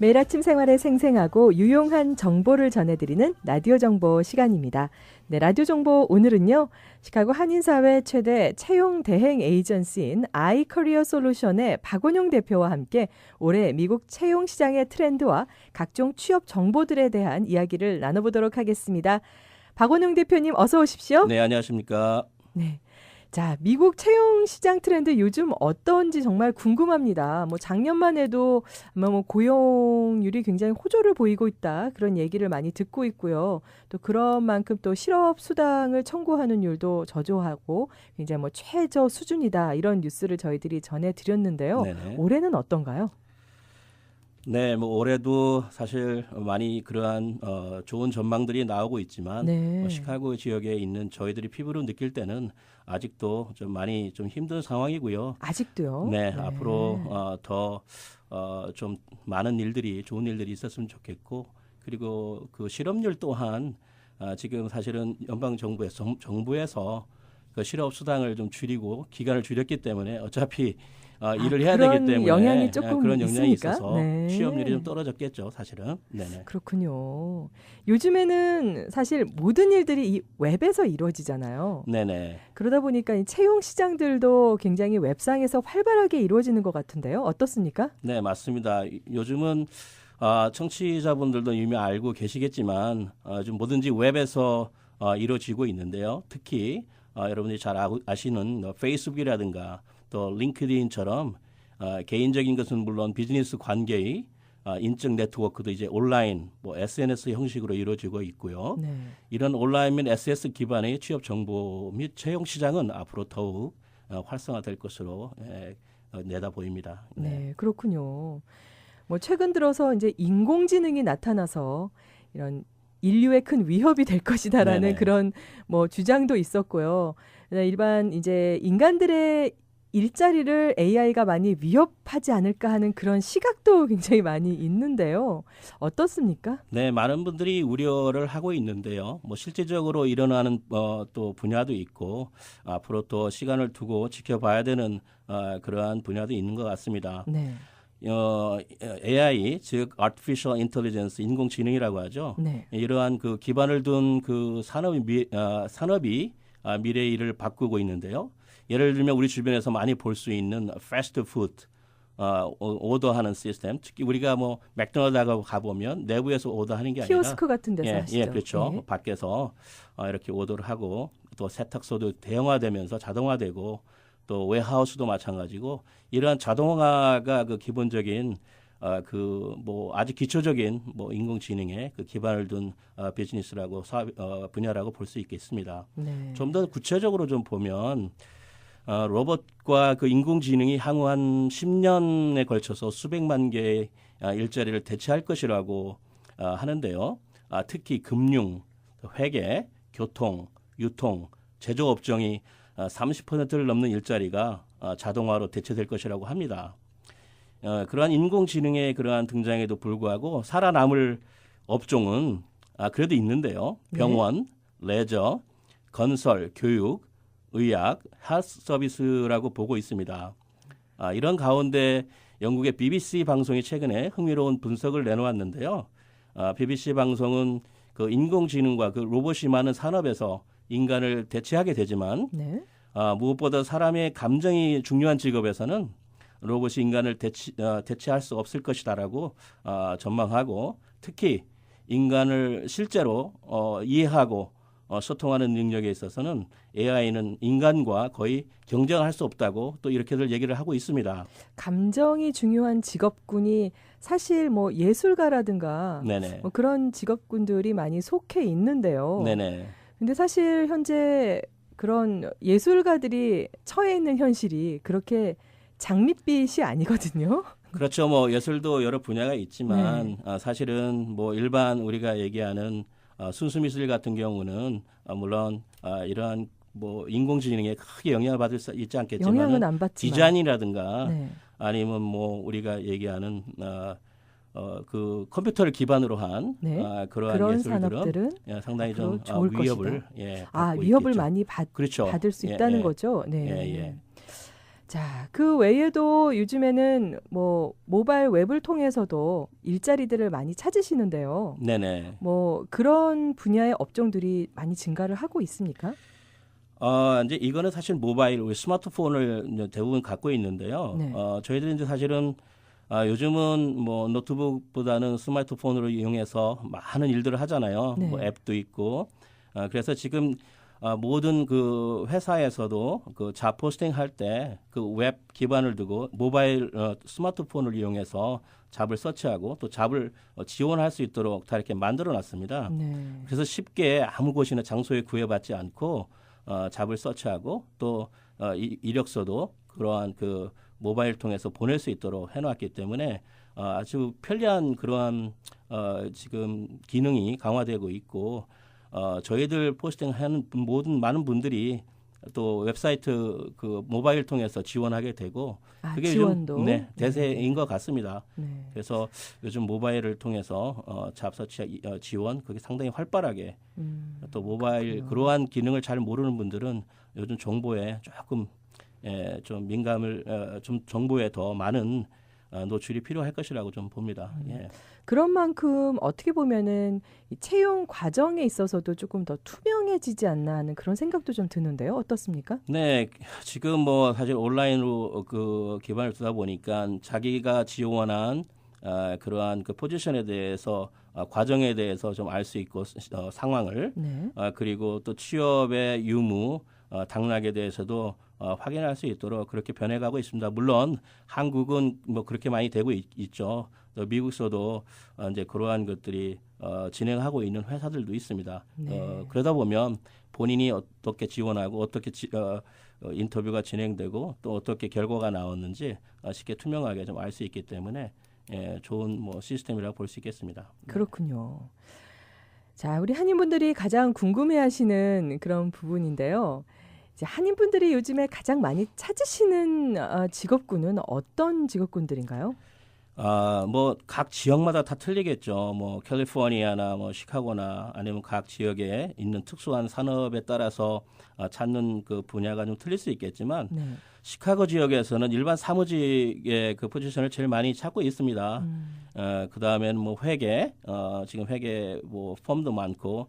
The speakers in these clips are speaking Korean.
매일 아침 생활에 생생하고 유용한 정보를 전해드리는 라디오 정보 시간입니다. 네, 라디오 정보 오늘은요. 시카고 한인사회 최대 채용 대행 에이전시인 아이커리어 솔루션의 박원용 대표와 함께 올해 미국 채용 시장의 트렌드와 각종 취업 정보들에 대한 이야기를 나눠보도록 하겠습니다. 박원용 대표님 어서 오십시오. 네, 안녕하십니까. 네. 자, 미국 채용 시장 트렌드 요즘 어떤지 정말 궁금합니다. 뭐 작년만 해도 아마 뭐 고용률이 굉장히 호조를 보이고 있다. 그런 얘기를 많이 듣고 있고요. 또 그런 만큼 또 실업 수당을 청구하는 율도 저조하고 굉장히 뭐 최저 수준이다. 이런 뉴스를 저희들이 전해 드렸는데요. 네네. 올해는 어떤가요? 네, 뭐 올해도 사실 많이 그러한 어, 좋은 전망들이 나오고 있지만 네. 뭐 시카고 지역에 있는 저희들이 피부로 느낄 때는 아직도 좀 많이 좀 힘든 상황이고요. 아직도요. 네, 앞으로 어, 더 어, 좀 많은 일들이 좋은 일들이 있었으면 좋겠고 그리고 그 실업률 또한 아, 지금 사실은 연방 정부에서 정, 정부에서 그 실업 수당을 좀 줄이고 기간을 줄였기 때문에 어차피 어, 일을 해야 아, 그런 되기 때문에 영향이 예, 조금 그런 영향이 있으니까? 있어서 네. 취업률이 좀 떨어졌겠죠, 사실은. 네네. 그렇군요. 요즘에는 사실 모든 일들이 이 웹에서 이루어지잖아요. 네네. 그러다 보니까 이 채용 시장들도 굉장히 웹상에서 활발하게 이루어지는 것 같은데요. 어떻습니까? 네, 맞습니다. 요즘은 아, 청취자분들도 이미 알고 계시겠지만 아, 좀 뭐든지 웹에서 아, 이루어지고 있는데요. 특히 아, 여러분들이 잘 아, 아시는 뭐 페이스북이라든가 또 링크드인처럼 아, 개인적인 것은 물론 비즈니스 관계의 아, 인적 네트워크도 이제 온라인 뭐 SNS 형식으로 이루어지고 있고요. 네. 이런 온라인 및 SS 기반의 취업 정보 및 채용 시장은 앞으로 더욱 어, 활성화될 것으로 예, 어, 내다 보입니다. 네, 그렇군요. 뭐 최근 들어서 이제 인공지능이 나타나서 이런 인류의 큰 위협이 될 것이다라는 네네. 그런 뭐 주장도 있었고요. 네, 일반 이제 인간들의 일자리를 AI가 많이 위협하지 않을까 하는 그런 시각도 굉장히 많이 있는데요. 어떻습니까? 네, 많은 분들이 우려를 하고 있는데요. 뭐 실질적으로 일어나는 어, 또 분야도 있고 앞으로 또 시간을 두고 지켜봐야 되는 어, 그러한 분야도 있는 것 같습니다. 네. 어, AI 즉 artificial intelligence 인공지능이라고 하죠. 네. 이러한 그 기반을 둔 그 산업이 미, 어, 산업이 아, 미래의 일을 바꾸고 있는데요. 예를 들면 우리 주변에서 많이 볼 수 있는 패스트푸드 어, 오- 오더하는 시스템, 특히 우리가 뭐 맥도날드 가 보면 내부에서 오더하는 게 아니라 키오스크 같은 데서 예. 예, 그렇죠. 네. 밖에서 어, 이렇게 오더를 하고 또 세탁소도 대형화되면서 자동화되고 또 웨하우스도 마찬가지고 이러한 자동화가 그 기본적인 어, 그뭐 아주 기초적인 뭐 인공지능의 그 기반을 둔 어, 비즈니스라고 사업 어, 분야라고 볼 수 있겠습니다. 네. 좀더 구체적으로 좀 보면 어, 로봇과 그 인공지능이 향후 한 10년에 걸쳐서 수백만 개의 아, 일자리를 대체할 것이라고 아, 하는데요. 아, 특히 금융, 회계, 교통, 유통, 제조업종이 아, 30%를 넘는 일자리가 아, 자동화로 대체될 것이라고 합니다. 어, 그러한 인공지능의 그러한 등장에도 불구하고 살아남을 업종은 아, 그래도 있는데요. 병원, 레저, 건설, 교육, 의학, 헬스 서비스라고 보고 있습니다. 아, 이런 가운데 영국의 BBC 방송이 최근에 흥미로운 분석을 내놓았는데요. 아, BBC 방송은 그 인공지능과 그 로봇이 많은 산업에서 인간을 대체하게 되지만 네. 아, 무엇보다 사람의 감정이 중요한 직업에서는 로봇이 인간을 대치, 어, 대체할 수 없을 것이다라고 아, 전망하고 특히 인간을 실제로 어, 이해하고 어, 소통하는 능력에 있어서는 AI는 인간과 거의 경쟁할 수 없다고 또 이렇게들 얘기를 하고 있습니다. 감정이 중요한 직업군이 사실 뭐 예술가라든가. 뭐 그런 직업군들이 많이 속해 있는데요. 네네. 근데 사실 현재 그런 예술가들이 처해 있는 현실이 그렇게 장밋빛이 아니거든요. 그렇죠. 뭐 예술도 여러 분야가 있지만 네. 아, 사실은 뭐 일반 우리가 얘기하는 아, 순수 미술 같은 경우는 아, 물론 아, 이러한 뭐 인공지능에 크게 영향을 받을 수 있지 영향은 않겠지만 안 받지만. 디자인이라든가 네. 아니면 뭐 우리가 얘기하는 아, 어, 그 컴퓨터를 기반으로 한 네. 아, 그러한 그런 예술들은 예, 상당히 좀 아, 좋을 위협을 것이다. 예, 아 받고 위협을 있겠죠. 많이 받, 그렇죠. 받을 수 예, 있다는 예. 거죠. 네. 예, 예. 자, 그 외에도 요즘에는 뭐 모바일 웹을 통해서도 일자리들을 많이 찾으시는데요. 네네. 뭐 그런 분야의 업종들이 많이 증가를 하고 있습니까? 어, 이제 이거는 사실 모바일, 우리 스마트폰을 대부분 갖고 있는데요. 네. 어, 저희들이 이제 사실은 아, 요즘은 뭐 노트북보다는 스마트폰으로 이용해서 많은 일들을 하잖아요. 네. 뭐 앱도 있고. 아, 그래서 지금 아, 모든 그 회사에서도 그잡 포스팅 할 때 그 웹 기반을 두고 모바일 어, 스마트폰을 이용해서 잡을 서치하고 또 잡을 어, 지원할 수 있도록 다 이렇게 만들어 놨습니다. 네. 그래서 쉽게 아무 곳이나 장소에 구애받지 않고 어, 잡을 서치하고 또 어, 이, 이력서도 그러한 그 모바일 통해서 보낼 수 있도록 해놨기 때문에 어, 아주 편리한 그러한 어, 지금 기능이 강화되고 있고 어, 저희들 포스팅하는 분- 모든 많은 분들이 또 웹사이트 그 모바일 통해서 지원하게 되고 아, 그게 지원도 요즘 네, 대세인 것 같습니다. 네. 그래서 요즘 모바일을 통해서 어, 잡서치 어, 지원 그게 상당히 활발하게 음, 또 모바일. 그러한 기능을 잘 모르는 분들은 요즘 정보에 조금 예, 좀 민감을 어, 좀 정보에 더 많은 어, 노출이 필요할 것이라고 좀 봅니다. 음. 예. 그런 만큼 어떻게 보면은 이 채용 과정에 있어서도 조금 더 투명해지지 않나 하는 그런 생각도 좀 드는데요. 어떻습니까? 네, 지금 뭐 사실 온라인으로 그 기반을 두다 보니까 자기가 지원한 어, 그러한 그 포지션에 대해서 어, 과정에 대해서 좀 알 수 있고 어, 상황을 네. 아, 그리고 또 취업의 유무, 어, 당락에 대해서도 어, 확인할 수 있도록 그렇게 변해가고 있습니다. 물론 한국은 뭐 그렇게 많이 되고 있, 죠또 미국서도 어, 이제 그러한 것들이 어, 진행하고 있는 회사들도 있습니다. 네. 어, 그러다 보면 본인이 어떻게 지원하고 어떻게 지, 어, 어, 인터뷰가 진행되고 또 어떻게 결과가 나왔는지 어, 쉽게 투명하게 좀 알 수 있기 때문에 예, 좋은 뭐 시스템이라고 볼 수 있겠습니다. 그렇군요. 자, 우리 한인분들이 가장 궁금해하시는 그런 부분인데요. 한인분들이 요즘에 가장 많이 찾으시는 어, 직업군은 어떤 직업군들인가요? 아, 뭐 각 지역마다 다 틀리겠죠. 뭐 캘리포니아나 뭐 시카고나 아니면 각 지역에 있는 특수한 산업에 따라서 아, 찾는 그 분야가 좀 틀릴 수 있겠지만 네. 시카고 지역에서는 일반 사무직의 그 포지션을 제일 많이 찾고 있습니다. 음, 어, 그 다음에는 뭐 회계, 어, 지금 회계 뭐 펌도 많고 각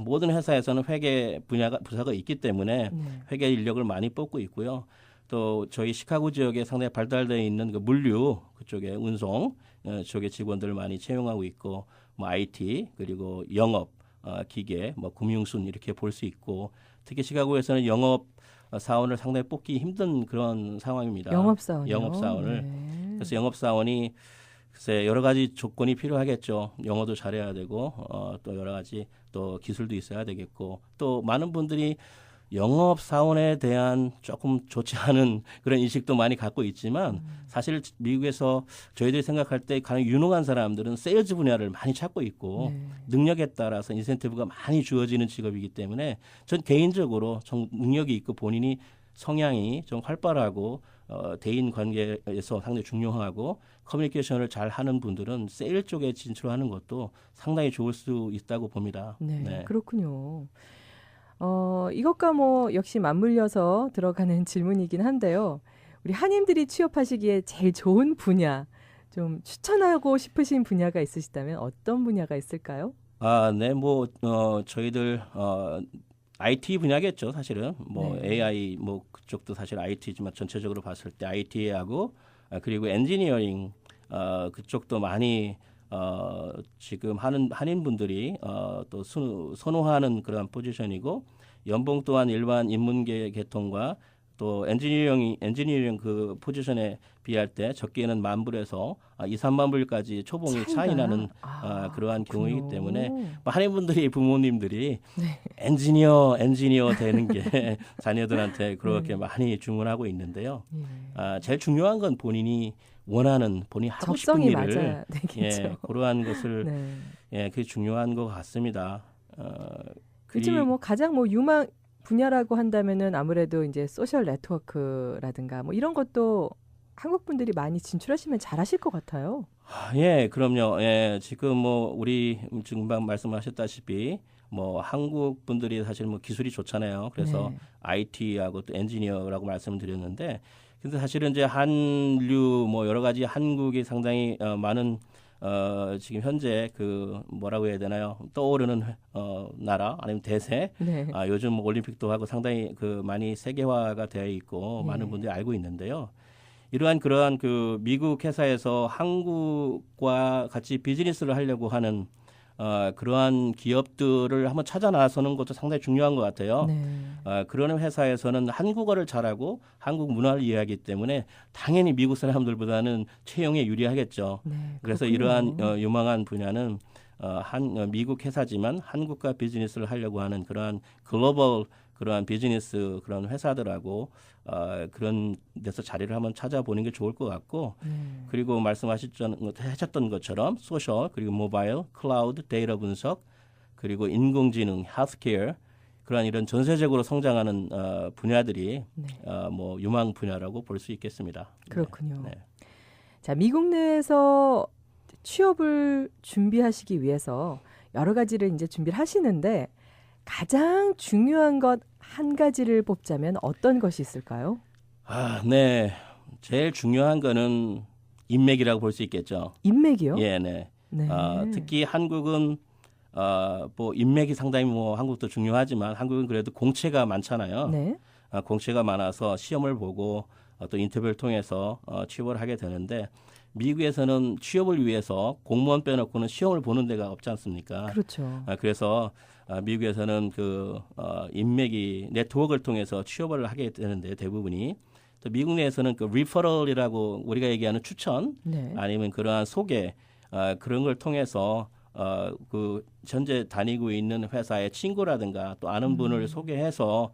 모든 회사에서는 회계 분야가 부서가 있기 때문에 네. 회계 인력을 많이 뽑고 있고요. 또 저희 시카고 지역에 상당히 발달되어 있는 그 물류 그쪽에 운송 어, 쪽의 직원들을 많이 채용하고 있고 뭐 IT 그리고 영업 어, 기계 뭐 금융순 이렇게 볼 수 있고 특히 시카고에서는 영업 어, 사원을 상당히 뽑기 힘든 그런 상황입니다. 영업 사원. 영업 사원을. 네. 그래서 영업 사원이 글쎄 여러 가지 조건이 필요하겠죠. 영어도 잘해야 되고 어, 또 여러 가지 또 기술도 있어야 되겠고 또 많은 분들이 영업 사원에 대한 조금 좋지 않은 그런 인식도 많이 갖고 있지만 음. 사실 미국에서 저희들이 생각할 때 가장 유능한 사람들은 세일즈 분야를 많이 찾고 있고 네. 능력에 따라서 인센티브가 많이 주어지는 직업이기 때문에 전 개인적으로 좀 능력이 있고 본인이 성향이 좀 활발하고 어, 대인 관계에서 상당히 중요하고 커뮤니케이션을 잘 하는 분들은 세일 쪽에 진출하는 것도 상당히 좋을 수 있다고 봅니다. 네, 그렇군요. 어, 이것과 뭐 역시 맞물려서 들어가는 질문이긴 한데요. 우리 한인들이 취업하시기에 제일 좋은 분야, 좀 추천하고 싶으신 분야가 있으시다면 어떤 분야가 있을까요? 아, 네, 뭐 어, 저희들 어, IT 분야겠죠, 사실은. 뭐 네. AI 뭐 그쪽도 사실 IT지만 전체적으로 봤을 때 IT하고 아, 그리고 엔지니어링 어, 그쪽도 많이 어, 지금 하는 한인 분들이 어, 또 수, 선호하는 그런 포지션이고 연봉 또한 일반 인문계 계통과 또 엔지니어링 엔지니어링 그 포지션에 비할 때 적게는 만 불에서 아, 2, 3만 불까지 초봉이 차이 차이가? 나는 아, 아, 그러한 경우이기 그렇군요. 때문에 뭐 한인분들이 부모님들이 네. 엔지니어 엔지니어 되는 게 자녀들한테 그렇게 네. 많이 주문하고 있는데요. 예. 아, 제일 중요한 건 본인이 원하는 본인이 하고 싶은 일을. 예, 그러한 것을 네. 예, 그게 중요한 것 같습니다. 어, 요즘에 뭐 가장 뭐 유망 분야라고 한다면은 아무래도 이제 소셜 네트워크라든가 뭐 이런 것도 한국 분들이 많이 진출하시면 잘하실 것 같아요. 아, 예, 그럼요. 예, 지금 뭐 우리 지금 방 말씀하셨다시피 뭐 한국 분들이 사실 뭐 기술이 좋잖아요. 그래서 네. IT하고 또 엔지니어라고 말씀드렸는데 근데 사실은 이제 한류 뭐 여러 가지 한국이 상당히 어, 많은 어, 지금 현재 그 뭐라고 해야 되나요? 떠오르는 어, 나라 아니면 대세 네. 아, 요즘 뭐 올림픽도 하고 상당히 그 많이 세계화가 되어 있고 네. 많은 분들이 알고 있는데요. 이러한 그러한 그 미국 회사에서 한국과 같이 비즈니스를 하려고 하는 어, 그러한 기업들을 한번 찾아 나서는 것도 상당히 중요한 것 같아요. 네. 어, 그런 회사에서는 한국어를 잘하고 한국 문화를 이해하기 때문에 당연히 미국 사람들보다는 채용에 유리하겠죠. 네. 그래서. 이러한 어, 유망한 분야는 어, 한 어, 미국 회사지만 한국과 비즈니스를 하려고 하는 그러한 글로벌 그러한 비즈니스 그런 회사들하고 어, 그런 데서 자리를 한번 찾아보는 게 좋을 것 같고 네. 그리고 말씀하셨던 하셨던 것처럼 소셜 그리고 모바일, 클라우드, 데이터 분석 그리고 인공지능, 헬스케어 그러한 이런 전세적으로 성장하는 어, 분야들이 네. 어, 뭐 유망 분야라고 볼 수 있겠습니다. 그렇군요. 네. 자, 미국 내에서 취업을 준비하시기 위해서 여러 가지를 이제 준비를 하시는데 가장 중요한 것 한 가지를 뽑자면 어떤 것이 있을까요? 아, 네. 제일 중요한 거는 인맥이라고 볼 수 있겠죠. 인맥이요? 예, 네. 네. 아, 특히 한국은 어, 뭐 인맥이 상당히 뭐 한국도 중요하지만 한국은 그래도 공채가 많잖아요. 네. 아, 공채가 많아서 시험을 보고 어, 또 인터뷰를 통해서 어, 취업을 하게 되는데 미국에서는 취업을 위해서 공무원 빼놓고는 시험을 보는 데가 없지 않습니까? 그렇죠. 아, 그래서 아, 미국에서는 그 어, 인맥이 네트워크를 통해서 취업을 하게 되는데 대부분이 또 미국 내에서는 그 리퍼럴이라고 우리가 얘기하는 추천 네. 아니면 그러한 소개 어, 그런 걸 통해서 어, 그 현재 다니고 있는 회사의 친구라든가 또 아는 분을 소개해서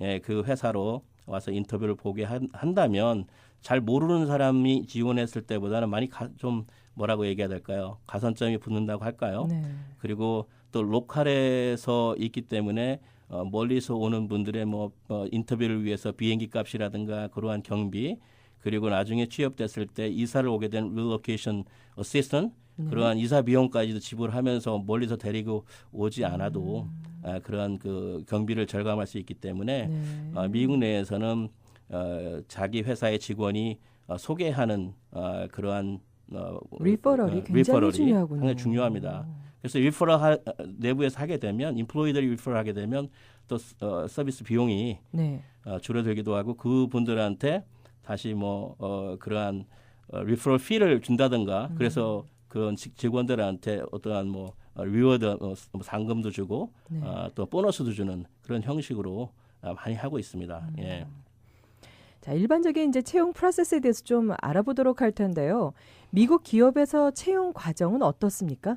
예, 그 회사로 와서 인터뷰를 보게 한, 한다면 잘 모르는 사람이 지원했을 때보다는 많이 가, 좀 뭐라고 얘기해야 될까요? 가산점이 붙는다고 할까요? 네. 그리고 또 로컬에서 있기 때문에 어, 멀리서 오는 분들의 뭐 어, 인터뷰를 위해서 비행기 값이라든가 그러한 경비 그리고 나중에 취업됐을 때 이사를 오게 된 relocation assistant 네. 그러한 이사 비용까지도 지불하면서 멀리서 데리고 오지 않아도 아, 그러한 그 경비를 절감할 수 있기 때문에 음. 네. 어, 미국 내에서는 어, 자기 회사의 직원이 어, 소개하는 어, 그러한 어, 리퍼럴이 어, 굉장히 리퍼럴이 중요하군요. 상당히 중요합니다. 그래서 리퍼럴 하, 내부에서 하게 되면 인플로이들이 리퍼럴 하게 되면 또 어, 서비스 비용이 네. 어, 줄어들기도 하고 그분들한테 다시 뭐 어, 그러한 어, 리퍼럴 피를 준다든가 그래서 그런 직- 직원들한테 어떠한 뭐 어, 리워드 어, 뭐 상금도 주고 네. 어, 또 보너스도 주는 그런 형식으로 어, 많이 하고 있습니다. 음. 예. 자, 일반적인 이제 채용 프로세스에 대해서 좀 알아보도록 할 텐데요. 미국 기업에서 채용 과정은 어떻습니까?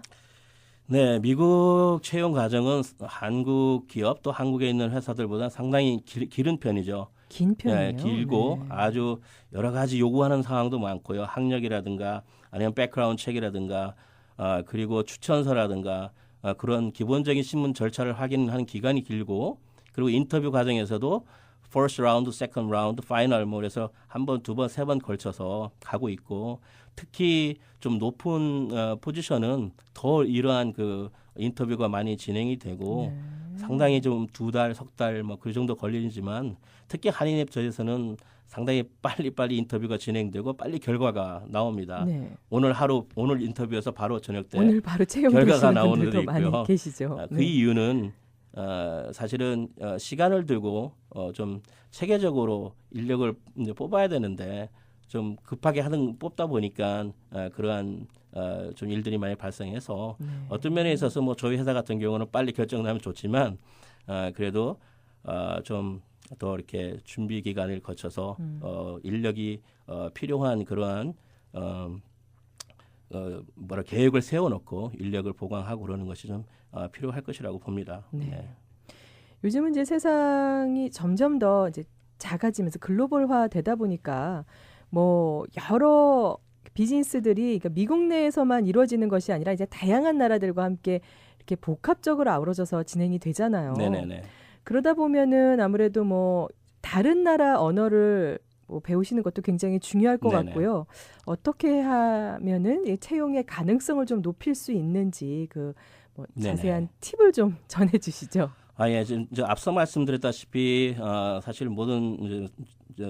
네, 미국 채용 과정은 한국 기업 또 한국에 있는 회사들보다 상당히 길, 길은 편이죠. 긴 편이에요. 네, 길고 네. 아주 여러 가지 요구하는 상황도 많고요. 학력이라든가 아니면 백그라운드 책이라든가 아, 그리고 추천서라든가 아, 그런 기본적인 신문 절차를 확인하는 기간이 길고 그리고 인터뷰 과정에서도 first round, second round, final 뭐 그래서 한 번, 두 번, 세 번 걸쳐서 가고 있고 특히 좀 높은 어, 포지션은 더 이러한 그 인터뷰가 많이 진행이 되고 네. 상당히 좀 두 달, 석 달 뭐 그 정도 걸리지만 특히 한인앱저에서는 상당히 빨리빨리 인터뷰가 진행되고 빨리 결과가 나옵니다. 네. 오늘 하루 오늘 인터뷰에서 바로 저녁 때 오늘 바로 결과가 나오는 분들도 많이. 계시죠. 아, 그 네. 이유는 어, 사실은 어, 시간을 들고 어, 좀 체계적으로 인력을 이제 뽑아야 되는데 좀 급하게 하는 뽑다 보니까 어, 그러한 어, 좀 일들이 많이 발생해서 네. 어떤 면에 있어서 뭐 저희 회사 같은 경우는 빨리 결정나면 좋지만 어, 그래도 어, 좀 더 이렇게 준비 기간을 거쳐서 음. 어, 인력이 어, 필요한 그러한 어, 어, 뭐라 계획을 세워놓고 인력을 보강하고 그러는 것이 좀 어, 필요할 것이라고 봅니다. 네. 요즘은 이제 세상이 점점 더 이제 작아지면서 글로벌화 되다 보니까 뭐 여러 비즈니스들이 그러니까 미국 내에서만 이루어지는 것이 아니라 이제 다양한 나라들과 함께 이렇게 복합적으로 아우러져서 진행이 되잖아요. 네네네. 그러다 보면은 아무래도 뭐 다른 나라 언어를 뭐 배우시는 것도 굉장히 중요할 것 네네. 같고요. 어떻게 하면은 이 채용의 가능성을 좀 높일 수 있는지 그뭐 네네. 자세한 팁을 좀 전해 주시죠. 아, 예, 지금 이제 앞서 말씀드렸다시피 어, 사실 모든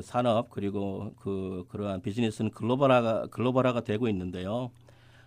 산업 그리고 그 그러한 비즈니스는 글로벌화가 글로벌화가 되고 있는데요.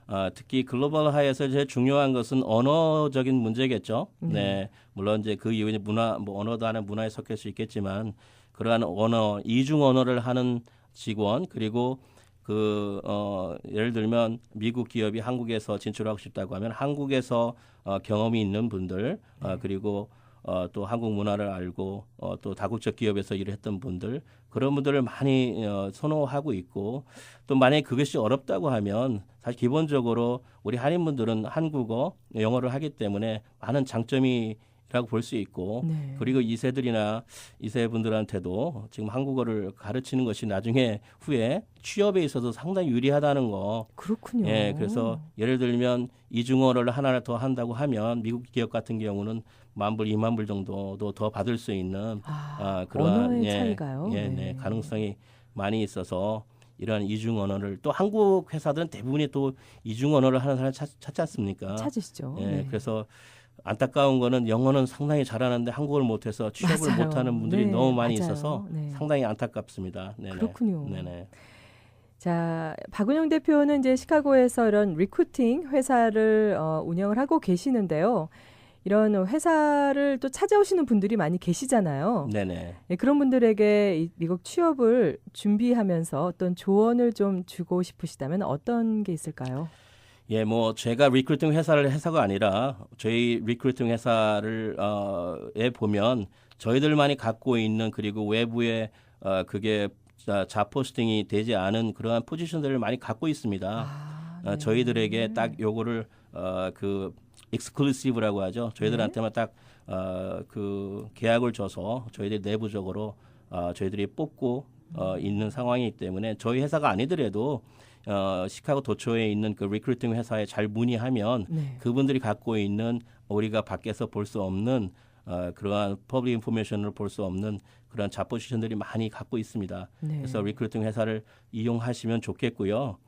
아, 특히 글로벌화에서 제일 중요한 것은 언어적인 문제겠죠. 네. 물론 이제 그 이후에 문화 뭐 언어도 하는 문화에 속할 수 있겠지만 그러한 언어 이중 언어를 하는 직원 그리고 그 어, 예를 들면 미국 기업이 한국에서 진출하고 싶다고 하면 한국에서 어, 경험이 있는 분들 어, 그리고 어, 또 한국 문화를 알고 어, 또 다국적 기업에서 일을 했던 분들 그런 분들을 많이 어, 선호하고 있고 또 만약에 그것이 어렵다고 하면 사실 기본적으로 우리 한인분들은 한국어, 영어를 하기 때문에 많은 장점이 라고 볼 수 있고 네. 그리고 이세들이나 이세분들한테도 지금 한국어를 가르치는 것이 나중에 후에 취업에 있어서 상당히 유리하다는 거. 그렇군요. 예, 그래서 예를 들면 이중어를 하나를 더 한다고 하면 미국 기업 같은 경우는 만 불, 이만 불 정도도 더 받을 수 있는 아, 아, 그러한 언어의 예, 차이가요. 예, 네. 가능성이 많이 있어서 이러한 이중 언어를 또 한국 회사들은 대부분이 또 이중 언어를 하는 사람 찾, 찾지 않습니까? 찾으시죠. 예, 네. 그래서 안타까운 거는 영어는 상당히 잘하는데 한국어를 못해서 취업을 맞아요. 못하는 분들이 네, 너무 많이 맞아요. 있어서 네. 상당히 안타깝습니다. 네네. 그렇군요. 네네. 자, 박은영 대표는 이제 시카고에서 이런 리크루팅 회사를 어, 운영을 하고 계시는데요. 이런 회사를 또 찾아오시는 분들이 많이 계시잖아요. 네네. 네, 그런 분들에게 이 미국 취업을 준비하면서 어떤 조언을 좀 주고 싶으시다면 어떤 게 있을까요? 예, 뭐 제가 리크루팅 회사를 해서가 아니라 저희 리크루팅 회사를 어에 보면 저희들만이 갖고 있는 그리고 외부에 어 그게 자, 자포스팅이 되지 않은 그러한 포지션들을 많이 갖고 있습니다. 아, 어, 저희들에게 딱 요거를 어 그 익스클루시브라고 하죠. 저희들한테만 딱어그 계약을 줘서 저희들 내부적으로 어 저희들이 뽑고 어 있는 상황이기 때문에 저희 회사가 아니더라도 어 시카고 도초에 있는 그 리크루팅 회사에 잘 문의하면 네. 그분들이 갖고 있는 우리가 밖에서 볼 수 없는 어 그러한 퍼블릭 인포메이션을 볼 수 없는 그런 자포지션들이 많이 갖고 있습니다. 네. 그래서 리크루팅 회사를 이용하시면 좋겠고요.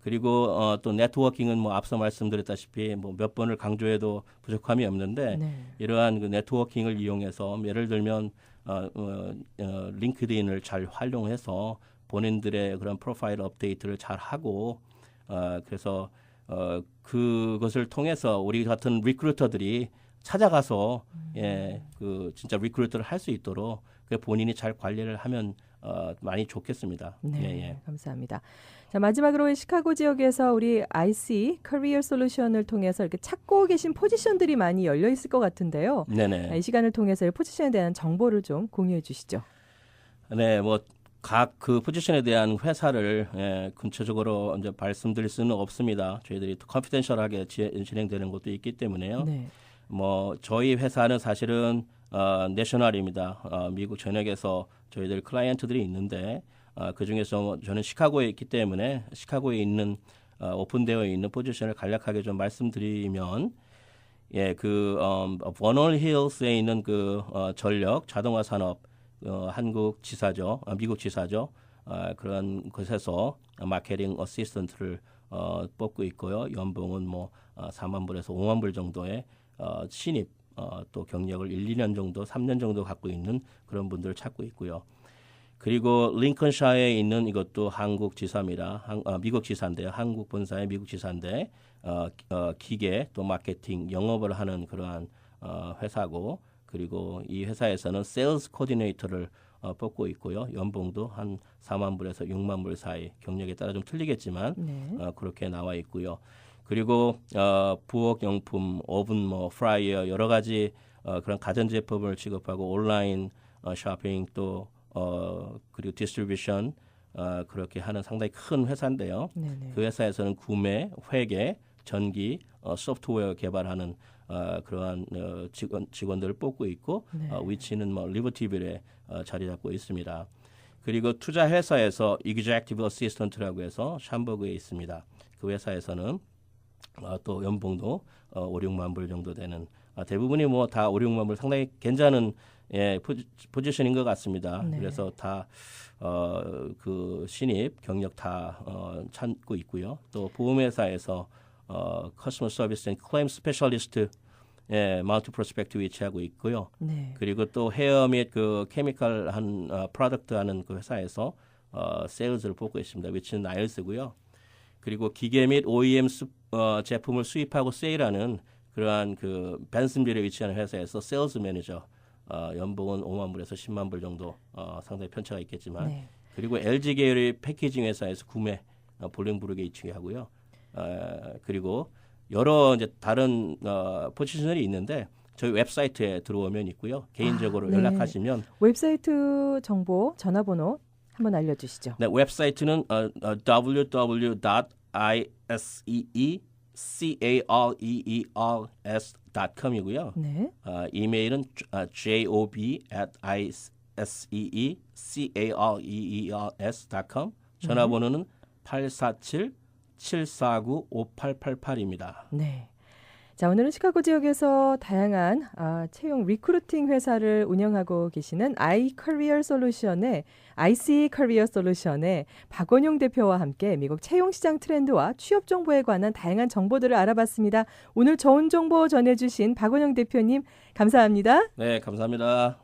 그리고 어, 또 네트워킹은 뭐 앞서 말씀드렸다시피 뭐 몇 번을 강조해도 부족함이 없는데 네. 이러한 그 네트워킹을 이용해서 예를 들면 어, 어, 어, 링크드인을 잘 활용해서 본인들의 그런 프로파일 업데이트를 잘 하고 어, 그래서 어, 그것을 통해서 우리 같은 리크루터들이 찾아가서 예, 그 진짜 리크루터를 할 수 있도록 그 본인이 잘 관리를 하면 어, 많이 좋겠습니다. 네, 예, 예. 감사합니다. 자, 마지막으로 이 시카고 지역에서 우리 IC 커리어 솔루션을 통해서 이렇게 찾고 계신 포지션들이 많이 열려 있을 것 같은데요. 네네. 이 시간을 통해서 이 포지션에 대한 정보를 좀 공유해 주시죠. 네, 뭐 각 그 포지션에 대한 회사를 예, 근처적으로 이제 말씀드릴 수는 없습니다. 저희들이 컨피덴셜하게 진행되는 것도 있기 때문에요. 네. 뭐 저희 회사는 사실은 어, 내셔널입니다. 어, 미국 전역에서 저희들 클라이언트들이 있는데 어, 그 중에서 저는 시카고에 있기 때문에 시카고에 있는 어, 오픈되어 있는 포지션을 간략하게 좀 말씀드리면 예, 그 음, 버널 힐스에 있는 그 어, 전력 자동화 산업 어, 한국 지사죠, 아, 미국 지사죠. 아, 그런 곳에서 마케팅 어시스턴트를 어, 뽑고 있고요. 연봉은 뭐 어, 4만 불에서 5만 불 정도의 어, 신입 어, 또 경력을 1, 2년 정도, 3년 정도 갖고 있는 그런 분들을 찾고 있고요. 그리고 링컨샤에 있는 이것도 한국 지사입니다. 한, 어, 미국 지사인데요. 한국 본사의 미국 지사인데 어, 어, 기계 또 마케팅 영업을 하는 그러한 어, 회사고 그리고 이 회사에서는 세일즈 코디네이터를 어, 뽑고 있고요. 연봉도 한 4만 불에서 6만 불 사이 경력에 따라 좀 틀리겠지만 네. 어, 그렇게 나와 있고요. 그리고 어, 부엌 용품, 오븐, 뭐 프라이어 여러 가지 어, 그런 가전 제품을 취급하고 온라인 어, 쇼핑 또 어, 그리고 디스트리뷰션 어, 그렇게 하는 상당히 큰 회사인데요. 네, 네. 그 회사에서는 구매, 회계, 전기, 어, 소프트웨어 개발하는 어, 그러한 어, 직원 직원들을 뽑고 있고 네. 어, 위치는 뭐 리버티빌에 어, 자리 잡고 있습니다. 그리고 투자 회사에서 executive assistant라고 해서 샴버그에 있습니다. 그 회사에서는 어, 또 연봉도 어, 5, 6만 불 정도 되는 아, 대부분이 뭐 다 5, 6만 불 상당히 괜찮은 예, 포지, 포지션인 것 같습니다. 네. 그래서 다 어, 그 신입 경력 다 어, 찾고 있고요. 또 보험회사에서 어, 커스터머 서비스 앤 클레임 스페셜리스트 예, 마운트 프로스펙트 위치하고 있고요. 네. 그리고 또 헤어 및 그 케미칼 한 어, 프로덕트 하는 그 회사에서 어, 세일즈를 뽑고 있습니다. 위치는 나일스고요. 그리고 기계 및 OEM 수, 어, 제품을 수입하고 세일하는 그러한 그 벤슨빌에 위치하는 회사에서 세일즈 매니저 어, 연봉은 5만 불에서 10만 불 정도 어, 상당히 편차가 있겠지만 네. 그리고 LG 계열의 패키징 회사에서 구매 어, 볼링브룩에 위치해 하고요. 어, 그리고 여러 이제 다른 어, 포지션이 있는데 저희 웹사이트에 들어오면 있고요. 개인적으로 아, 네. 연락하시면 웨브사이트 정보, 전화번호 한번 알려주시죠. 네, 웹사이트는 어, 어, www.iseecareers.com이고요. 네. 어, 이메일은 어, job at iseecareers.com 전화번호는 847 749 5888입니다. 네. 자, 오늘은 시카고 지역에서 다양한 아, 채용 리크루팅 회사를 운영하고 계시는 i 커리어 솔루션의 IC 커리어 솔루션의 박원용 대표와 함께 미국 채용 시장 트렌드와 취업 정보에 관한 다양한 정보들을 알아봤습니다. 오늘 좋은 정보 전해 주신 박원용 대표님 감사합니다. 네, 감사합니다.